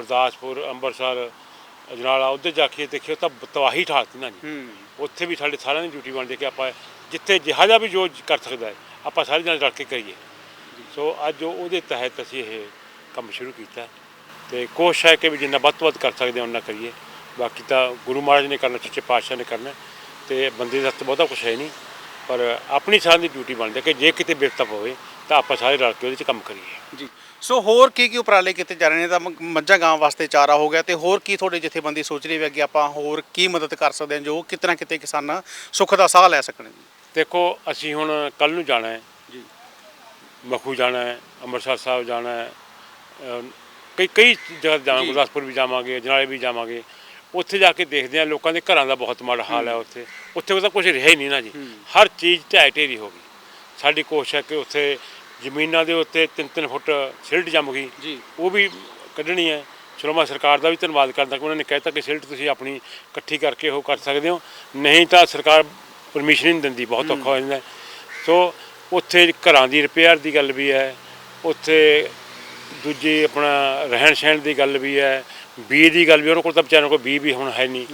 ਗੁਰਦਾਸਪੁਰ ਅੰਮ੍ਰਿਤਸਰ ਅਜਨਾਲਾ ਉੱਧਰ ਜਾ ਕੇ ਦੇਖਿਓ ਤਾਂ ਤਬਾਹੀ ਠਾਤੀ ਨਾ। ਜੀ ਉੱਥੇ ਵੀ ਸਾਡੇ ਸਾਰਿਆਂ ਦੀ ਡਿਊਟੀ ਬਣਦੀ ਕਿ ਆਪਾਂ ਜਿੱਥੇ ਜਿਹਾ ਜਿਹਾ ਵੀ ਜੋ ਕਰ ਸਕਦਾ ਹੈ ਆਪਾਂ ਸਾਰੇ ਜਣੇ ਰਲ ਕੇ ਕਰੀਏ। ਸੋ ਅੱਜ ਉਹ- ਉਹਦੇ ਤਹਿਤ ਅਸੀਂ ਇਹ ਕੰਮ ਸ਼ੁਰੂ ਕੀਤਾ ਤੇ ਕੋਸ਼ਿਸ਼ ਹੈ ਕਿ ਵੀ ਜਿੰਨਾ ਵੱਧ ਤੋਂ ਵੱਧ ਕਰ ਸਕਦੇ ਹਾਂ ਉਹਨਾਂ ਕਰੀਏ। ਬਾਕੀ ਤਾਂ ਗੁਰੂ ਮਹਾਰਾਜ ਨੇ ਕਰਨਾ ਸੱਚੇ ਪਾਤਸ਼ਾਹ ਨੇ ਕਰਨਾ ਤੇ ਬੰਦੇ ਦੇ ਬਹੁਤਾ ਕੁਝ ਹੈ ਨਹੀਂ। ਪਰ ਆਪਣੀ ਸਾਰਿਆਂ ਦੀ ਡਿਊਟੀ ਬਣਦੀ ਹੈ ਕਿ ਜੇ ਕਿਤੇ ਬਿਰਤਾ ਪਵੇ ਤਾਂ ਆਪਾਂ ਸਾਰੇ ਰਲ ਕੇ ਉਹਦੇ 'ਚ ਕੰਮ ਕਰੀਏ। ਜੀ। ਸੋ ਹੋਰ ਕੀ ਕੀ ਉਪਰਾਲੇ ਕੀਤੇ ਜਾ ਰਹੇ ਨੇ? ਤਾਂ ਮੱਝਾਂ ਗਾਂ ਵਾਸਤੇ ਚਾਰਾ ਹੋ ਗਿਆ ਤੇ ਹੋਰ ਕੀ ਤੁਹਾਡੇ ਜਥੇਬੰਦੀ ਸੋਚ ਰਹੀ ਹੈ ਕਿ ਆਪਾਂ ਹੋਰ ਕੀ ਮਦਦ ਕਰ ਸਕਦੇ ਹਾਂ ਜੋ ਕਿਤਨਾ ਕਿਤੇ ਕਿਸਾਨ ਸੁੱਖ ਦਾ ਸਾਹ ਲੈ ਸਕਣ ਦੇਖੋ ਅਸੀਂ ਹੁਣ ਕੱਲ ਨੂੰ ਜਾਣਾ ਹੈ। ਜੀ। ਮਖੂ ਜਾਣਾ ਹੈ ਅੰਮ੍ਰਿਤਸਰ ਸਾਹਿਬ ਜਾਣਾ ਹੈ ਕਈ ਕਈ ਜਗ੍ਹਾ ਜਾਣਾ ਜੀ। ਗੁਰਦਾਸਪੁਰ ਵੀ ਜਾਵਾਂਗੇ ਜਨਾਲੇ ਵੀ ਜਾਵਾਂਗੇ। ਉੱਥੇ ਜਾ ਕੇ ਦੇਖਦੇ ਹਾਂ ਲੋਕਾਂ ਦੇ ਘਰਾਂ ਦਾ ਬਹੁਤ ਮਾੜਾ ਹਾਲ ਹੈ ਉੱਥੇ। ਉੱਥੇ ਤਾਂ ਕੁਝ ਰਿਹਾ ਹੀ ਨਹੀਂ ਨਾ ਜੀ। ਹਰ ਚੀਜ਼ ਢਹਿ ਢੇਰੀ ਹੋ ਗਈ। ਸਾਡੀ ਕੋਸ਼ਿਸ਼ ਹੈ ਕਿ ਉੱਥੇ ਜ਼ਮੀਨਾਂ ਦੇ ਉੱਤੇ 3-3 ਫੁੱਟ ਸਿਲਟ ਜੰਮ ਗਈ। ਜੀ। ਉਹ ਵੀ ਕੱਢਣੀ ਹੈ। ਮੈਂ ਸਰਕਾਰ ਦਾ ਵੀ ਧੰਨਵਾਦ ਕਰਦਾ ਕਿ ਉਹਨਾਂ ਨੇ ਕਹਿਤਾ ਕਿ ਸਿਲਟ ਤੁਸੀਂ ਆਪਣੀ ਇਕੱਠੀ ਕਰਕੇ ਉਹ ਕਰ ਸਕਦੇ ਹੋ। ਨਹੀਂ ਤਾਂ ਸਰਕਾਰ ਪਰਮਿਸ਼ਨ ਨਹੀਂ ਦਿੰਦੀ ਬਹੁਤ ਔਖਾ ਹੋ ਜਾਂਦਾ। ਸੋ ਉੱਥੇ ਘਰਾਂ ਦੀ ਰਿਪੇਅਰ ਦੀ ਗੱਲ ਵੀ ਹੈ। ਉੱਥੇ ਦੂਜੀ ਆਪਣਾ ਰਹਿਣ ਸਹਿਣ ਦੀ ਗੱਲ ਵੀ ਹੈ ਬੀ ਦੀ ਗੱਲ ਵੀ ਉਹਨਾਂ ਕੋਲ ਤਾਂ ਵਿਚਾਰਿਆਂ ਕੋਲ ਬੀ ਵੀ ਹੁਣ ਹੈ ਨਹੀਂ।